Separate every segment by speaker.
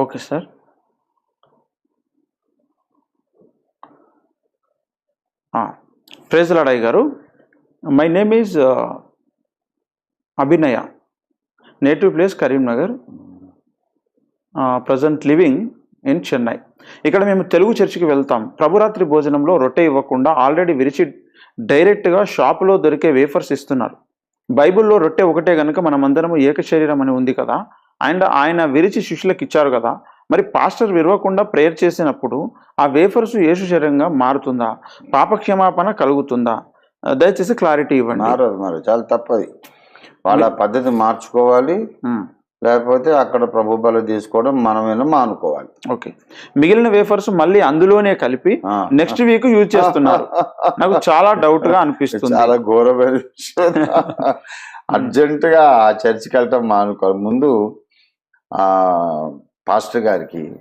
Speaker 1: Okay sir. Praise లాడాయ్ గారు my name is Abhinaya native place Karimnagar present living in Chennai. ఇక్కడ మేము తెలుగు చర్చికి వెళ్తాం. ప్రభురాత్రి భోజనంలో రొట్టె ఇవ్వకుండా ఆల్రెడీ విరిచి డైరెక్ట్గా షాపులో దొరికే వేఫర్స్ ఇస్తున్నారు. బైబిల్లో రొట్టె ఒకటే కనుక మనమందరము ఏక శరీరం అని ఉంది కదా అండ్ ఆయన విరిచి శిష్యులకు ఇచ్చారు కదా. మరి పాస్టర్ విరవకుండా ప్రేయర్ చేసినప్పుడు ఆ వేఫర్స్ యేసు శరీరంగా మారుతుందా? పాపక్షమాపణ కలుగుతుందా? దయచేసి క్లారిటీ ఇవ్వండి.
Speaker 2: మారదు మరి చాలా తప్పది. వాళ్ళ పద్ధతి మార్చుకోవాలి. లేకపోతే అక్కడ ప్రభు బలి తీసుకోవడం మనమైనా మానుకోవాలి.
Speaker 1: ఓకే. మిగిలిన వేఫర్స్ మళ్ళీ అందులోనే కలిపి. నెక్స్ట్ వీక్ యూజ్ చేస్తున్నారు. నాకు చాలా డౌట్గా అనిపిస్తుంది.
Speaker 2: చాలా ఘోరమైన విషయం. అర్జెంట్గా ఆ చర్చికి వెళ్ళటం మానుకోవాలి. ముందు పాస్టర్ గారికి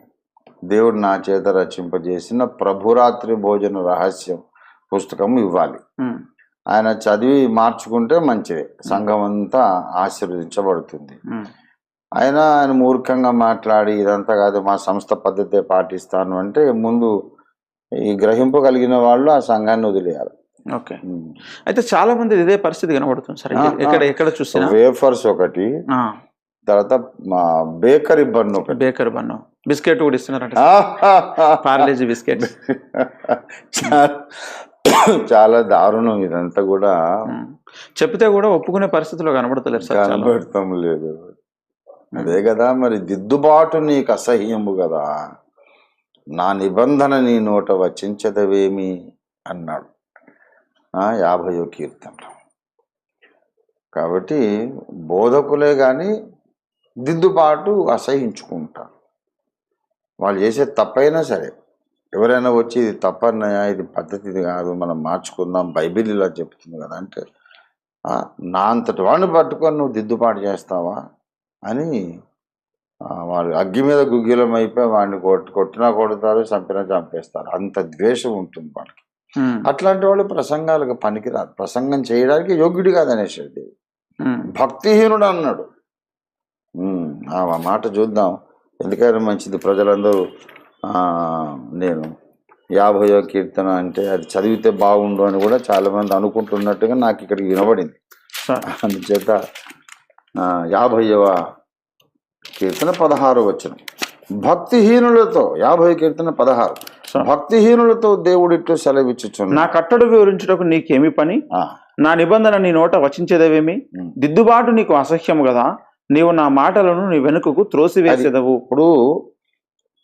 Speaker 2: దేవుడు నా చేత రచింపజేసిన ప్రభురాత్రి భోజన రహస్యం పుస్తకం ఇవ్వాలి. ఆయన చదివి మార్చుకుంటే మంచిదే. సంఘం అంతా ఆశీర్వదించబడుతుంది ఆయన ఆయన మూర్ఖంగా మాట్లాడి ఇదంతా కాదు మా సంస్థ పద్ధతే పాటిస్తాను అంటే ముందు ఈ గ్రహింపు కలిగిన వాళ్ళు ఆ సంఘాన్ని వదిలేయాలి.
Speaker 1: ఓకే. అయితే చాలా మంది ఇదే పరిస్థితి కనబడుతుంది సార్. ఎక్కడ. ఎక్కడ చూసినా.
Speaker 2: వేఫర్స్ ఒకటి తర్వాత మా బేకరీ బన్ ఒకటి
Speaker 1: బేకర్ బన్ను. బిస్కెట్ కూడా ఇస్తున్నారంట పార్లేజీ బిస్కెట్
Speaker 2: చాలా దారుణం ఇదంతా కూడా.
Speaker 1: చెప్తే కూడా ఒప్పుకునే పరిస్థితిలో కనబడతలేదు సార్ చాలా.
Speaker 2: కనబడటం లేదు. అదే కదా మరి దిద్దుబాటు నీకు అసహ్యము కదా. నా నిబంధన నీ నోట వచించదవేమి? అన్నాడు. యాభయో కీర్తనలో. కాబట్టి బోధకులే కానీ దిద్దుబాటు అసహించుకుంటారు. వాళ్ళు చేసే తప్పైనా సరే ఎవరైనా వచ్చి ఇది తప్పన్నయా ఇది పద్ధతి ఇది కాదు మనం మార్చుకుందాం బైబిల్ ఇలా చెప్తుంది కదా అంటే "ఆ, నా అంతటి వాడిని పట్టుకొని నువ్వు దిద్దుబాటు చేస్తావా అని వాళ్ళు అగ్గి మీద గుగ్గిలం అయిపోయి వాడిని కొట్టి కొట్టినా కొడతారు చంపినా చంపేస్తారు. అంత ద్వేషం ఉంటుంది వాళ్ళకి. అట్లాంటి వాళ్ళు ప్రసంగాలకు పనికిరారు. ప్రసంగం చేయడానికి యోగ్యుడు దేవుడు
Speaker 1: ఉమ్,
Speaker 2: భక్తిహీనుడు అన్నాడు. ఆ మాట చూద్దాం. ఎందుకైనా మంచిది ప్రజలందరూ. నేను యాభయో కీర్తన అంటే అది చదివితే బాగుండు అని కూడా చాలా మంది అనుకుంటున్నట్టుగా నాకు ఇక్కడికి వినబడింది. అందుచేత ఆ, యాభైవ కీర్తన పదహారు వచ్చిన భక్తిహీనులతో యాభై కీర్తన పదహారు. భక్తిహీనులతో దేవుడు ఇట్లు సెలవిచ్చుచున్నా
Speaker 1: నా కట్టడు వివరించుటకు నీకేమి పని? నా నిబంధన నీ నోట వచించేదేవేమి. దిద్దుబాటు నీకు అసహ్యము కదా నీవు నా మాటలను నీ వెనుకకు త్రోసివేసేదవు.
Speaker 2: ఇప్పుడు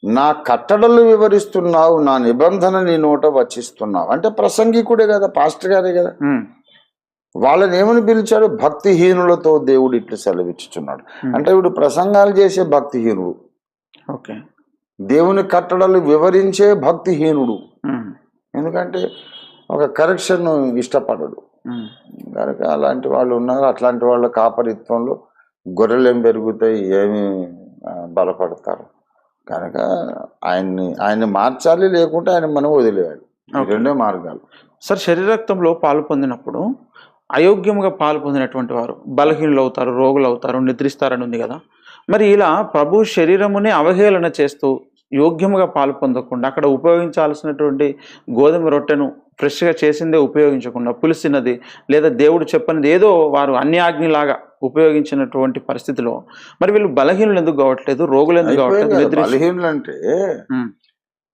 Speaker 2: నా కట్టడలు వివరిస్తున్నావు నా నిబంధన నీ నోట వచ్చిస్తున్నావు అంటే ప్రసంగికుడే కదా పాస్టర్ గారే కదా. వాళ్ళని ఏమని పిలిచాడు? భక్తిహీనులతో దేవుడు ఇట్లు సెలవిచ్చుచున్నాడు. అంటే ఇప్పుడు ప్రసంగాలు చేసే భక్తిహీనుడు.
Speaker 1: ఓకే.
Speaker 2: దేవుని కట్టడలు వివరించే భక్తిహీనుడు. ఎందుకంటే ఒక కరెక్షన్ ఇష్టపడడు. కనుక అలాంటి వాళ్ళు ఉన్నారు అట్లాంటి వాళ్ళ కాపరిత్వంలో గొర్రెలు ఏం పెరుగుతాయి ఏమి బలపడతారు. కనుక ఆయన్ని ఆయన్ని మార్చాలి లేకుంటే ఆయన మనం వదిలేయాలి. రెండే మార్గాలు.
Speaker 1: సార్ శరీరక్తంలో పాలు పొందినప్పుడు అయోగ్యముగా పాలు పొందినటువంటి వారు బలహీనులు అవుతారు రోగులు అవుతారు నిద్రిస్తారని ఉంది కదా. మరి ఇలా ప్రభు శరీరమునే అవహేళన చేస్తూ యోగ్యముగా పాలు పొందకుండా అక్కడ ఉపయోగించాల్సినటువంటి గోధుమ రొట్టెను ఫ్రెష్గా చేసిందే ఉపయోగించకుండా పులిసినది లేదా దేవుడు చెప్పనిది ఏదో వారు అన్యాజ్ఞలాగా ఉపయోగించినటువంటి పరిస్థితిలో మరి వీళ్ళు బలహీనులు ఎందుకు కావట్లేదు? రోగులు ఎందుకు కావట్లేదు?
Speaker 2: బలహీనులు అంటే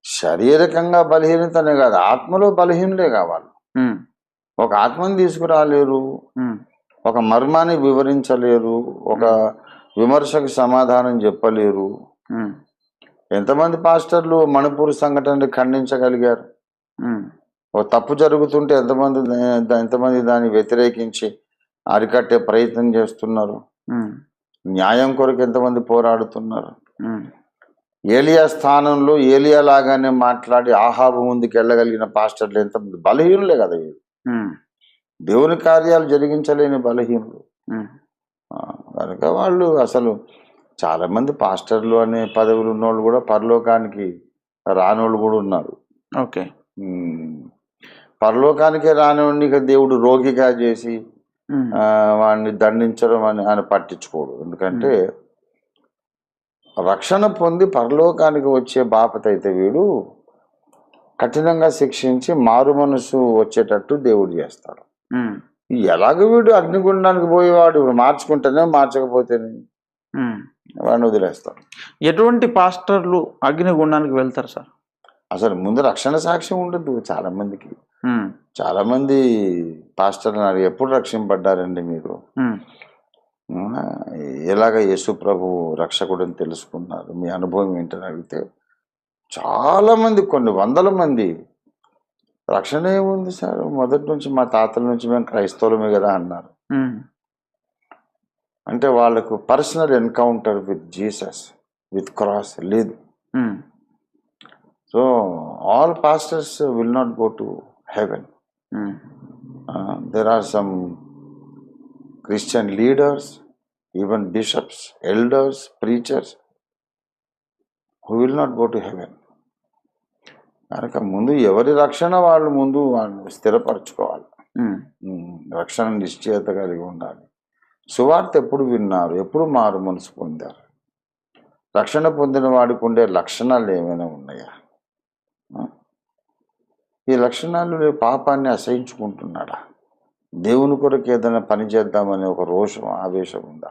Speaker 2: శారీరకంగా బలహీనతనే కాదు ఆత్మలో బలహీనులే కావాలి. ఒక ఆత్మని తీసుకురాలేరు ఒక మర్మాన్ని వివరించలేరు ఒక విమర్శకు సమాధానం చెప్పలేరు. ఎంతమంది పాస్టర్లు మణిపూర్ సంఘటనని ఖండించగలిగారు? ఒక తప్పు జరుగుతుంటే ఎంతమంది ఎంతమంది దాన్ని వ్యతిరేకించి అరికట్టే ప్రయత్నం చేస్తున్నారు. న్యాయం కొరకు ఎంతమంది పోరాడుతున్నారు. ఏలియా స్థానంలో ఏలియా లాగానే మాట్లాడి ఆహాబు ముందుకు వెళ్ళగలిగిన పాస్టర్లు ఎంతమంది? బలహీనులే కదా వీళ్ళు.
Speaker 1: ఉమ్,
Speaker 2: దేవుని కార్యాలు జరిగించలేని బలహీనులు. కనుక వాళ్ళు అసలు చాలా మంది పాస్టర్లు అనే పదవులు ఉన్నోళ్ళు కూడా పరలోకానికి రానోళ్ళు కూడా ఉన్నారు.
Speaker 1: ఓకే.
Speaker 2: పరలోకానికే రానివాడిని దేవుడు రోగిగా చేసి వాడిని దండించడం అని ఆయన పట్టించుకోడు. ఎందుకంటే రక్షణ పొంది పరలోకానికి వచ్చే బాపత అయితే వీడు కఠినంగా శిక్షించి మారు మనసు వచ్చేటట్టు దేవుడు చేస్తాడు. ఎలాగ వీడు అగ్నిగుండానికి పోయేవాడు ఇప్పుడు మార్చుకుంటేనే మార్చకపోతేనే. వాడిని వదిలేస్తాడు.
Speaker 1: ఎటువంటి పాస్టర్లు అగ్నిగుండానికి వెళ్తారు సార్?
Speaker 2: అసలు ముందు రక్షణ సాక్ష్యం ఉండదు చాలా మందికి
Speaker 1: ఉమ్,
Speaker 2: చాలా మంది పాస్టర్లు అన్నారు ఎప్పుడు రక్షింపడ్డారండి మీరు? ఎలాగ యేసు ప్రభు రక్షకుడని తెలుసుకున్నారు? మీ అనుభవం ఏంటని అడిగితే చాలా మంది కొన్ని వందల మంది రక్షణ ఏముంది సార్ మొదటి నుంచి మా తాతల నుంచి మేము క్రైస్తవులమే కదా అన్నారు. అంటే వాళ్ళకు personal encounter with Jesus with cross లేదు. So all pastors will not go to heaven. There are some Christian leaders even bishops elders preachers who will not go to heaven కనుక ముందు ఎవరి రక్షణ వాళ్ళు ముందు వాళ్ళు స్థిరపరచుకోవాలి.
Speaker 1: ఉమ్,
Speaker 2: ఉమ్, రక్షణ నిశ్చయత కలిగి ఉండాలి. సువార్త ఎప్పుడు విన్నారు? ఎప్పుడు మారు మనసు పొందారు? రక్షణ పొందిన వాడికి ఉండే లక్షణాలు ఏమైనా ఉన్నాయా? ఆ? ఈ లక్షణాలు పాపాన్ని అసహించుకుంటున్నాడా? దేవుని కొరకు ఏదైనా పని చేద్దామనే ఒక రోషం ఆవేశం ఉందా?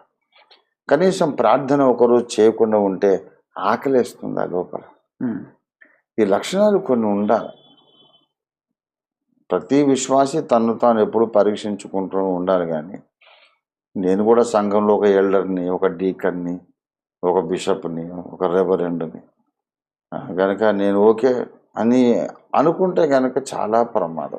Speaker 2: కనీసం ప్రార్థన ఒకరోజు చేయకుండా ఉంటే ఆకలేస్తుందా లోపల? ఈ లక్షణాలు కొన్ని ఉండాలి. ప్రతి విశ్వాసి తను తాను ఎప్పుడు పరీక్షించుకుంటూ ఉండాలి కానీ నేను కూడా సంఘంలో ఒక ఎల్డర్ని ఒక డీకన్ని ఒక బిషప్ని ఒక రెవరెండ్ని. కనుక నేను ఓకే అని అనుకుంటే కనుక చాలా ప్రమాదం.